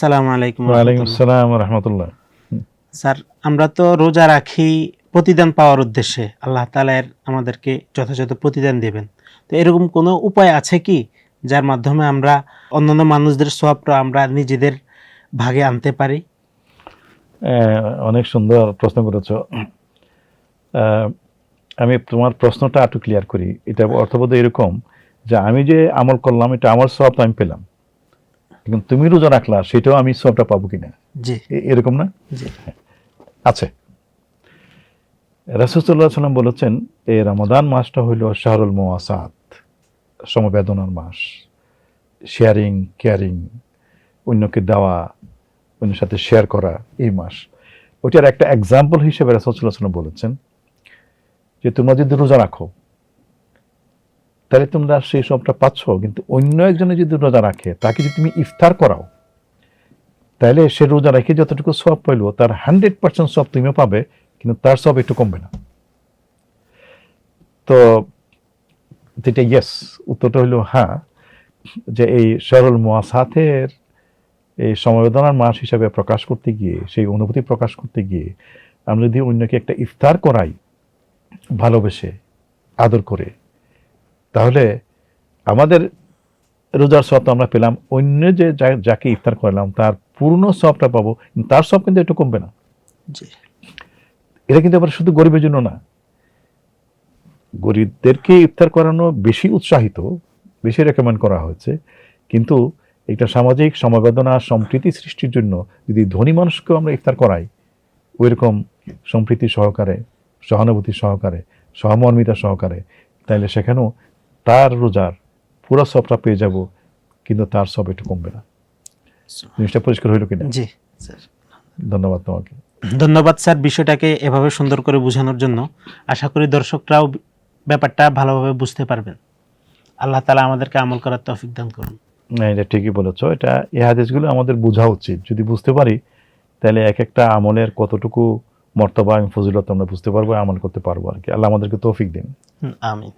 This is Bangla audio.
সালাম আলাইকুম ওয়ালাইকুম। আসসালাম রহমতুল্লাহ। স্যার আমরা তো রোজা রাখি প্রতিদান পাওয়ার উদ্দেশ্যে। আল্লাহ তালার আমাদেরকে যথাযথ প্রতিদান দেবেন। তো এরকম কোনো উপায় আছে কি যার মাধ্যমে আমরা অন্যান্য মানুষদের সবটা আমরা নিজেদের ভাগে আনতে পারি? অনেক সুন্দর প্রশ্ন করেছ। আমি তোমার প্রশ্নটা একটু ক্লিয়ার করি। এটা অর্থবোধ এরকম যে আমি যে আমল করলাম এটা আমার সব আমি পেলাম। কিন্তু তুমি রোজা রাখলা সেটাও আমি সবটা পাবো কিনা? জি। এরকম না? জি। আছে রাসুসাল্লাহ সাল্লাম বলেছেন এই রমাদান মাসটা হইল শাহরুল মোয়াসাত সমবেদনার মাস। শেয়ারিং কেয়ারিং অন্যকে দেওয়া অন্যের সাথে শেয়ার করা এই মাস। ওইটার একটা এক্সাম্পল হিসেবে রাসুসাল্লাহ সাল্লাম বলেছেন যে তোমরা যদি রোজা রাখো তাহলে তোমরা সেই সবটা পাচ্ছ, কিন্তু অন্য একজনে যদি রোজা রাখে, তাকে যদি তুমি ইফতার করাও, তাহলে সে রোজা রেখে যতটুকু সব পাইলো, তার হান্ড্রেড পার্সেন্ট সব তুমিও পাবে, কিন্তু তার সব একটু কমবে না। তো যেটা ইয়েস উত্তরটা হলো হ্যাঁ যে এই সরল মহাসাথের এই সমবেদনার মাস হিসাবে প্রকাশ করতে গিয়ে, সেই অনুভূতি প্রকাশ করতে গিয়ে, আমরা যদি অন্যকে একটা ইফতার করাই, ভালোবেসে, আদর করে তাহলে আমাদের রোজার সব আমরা পেলাম অন্য যে যাকে ইফতার করলাম তার পূর্ণ সবটা পাবো তার সব কিন্তু একটু কমবে না। এটা কিন্তু আবার শুধু গরিবের জন্য না। গরিবদেরকে ইফতার করানো বেশি উৎসাহিত বেশি রেকমেন্ড করা হয়েছে কিন্তু একটা সামাজিক সমবেদনা সম্প্রীতি সৃষ্টির জন্য যদি ধনী মানুষকেও আমরা ইফতার করাই ওইরকম সম্প্রীতি সহকারে সহানুভূতি সহকারে সহমর্মিতা সহকারে তাহলে সেখানেও তার রোজার পুরো সবটা পেয়ে যাব কিন্তু তার সব একটু কমবে না। জিনিসটা পরিষ্কার হইল কিনা? জি স্যার। ধন্যবাদ তোমাকে। ধন্যবাদ স্যার বিষয়টাকে এভাবে সুন্দর করে বোঝানোর জন্য। আশা করি দর্শকরাও ব্যাপারটা ভালোভাবে বুঝতে পারবেন। আল্লাহ তালা আমাদেরকে আমল করার তৌফিক দান করুন। না এটা ঠিকই বলেছ। এটা এই হাদিসগুলো আমাদের বোঝা উচিত। যদি বুঝতে পারি তাহলে এক একটা আমলের কতটুকু মর্তবা এবং ফজিলত আমরা বুঝতে পারব আমল করতে পারব আর কি। আল্লাহ আমাদেরকে তৌফিক দিন। আমিন।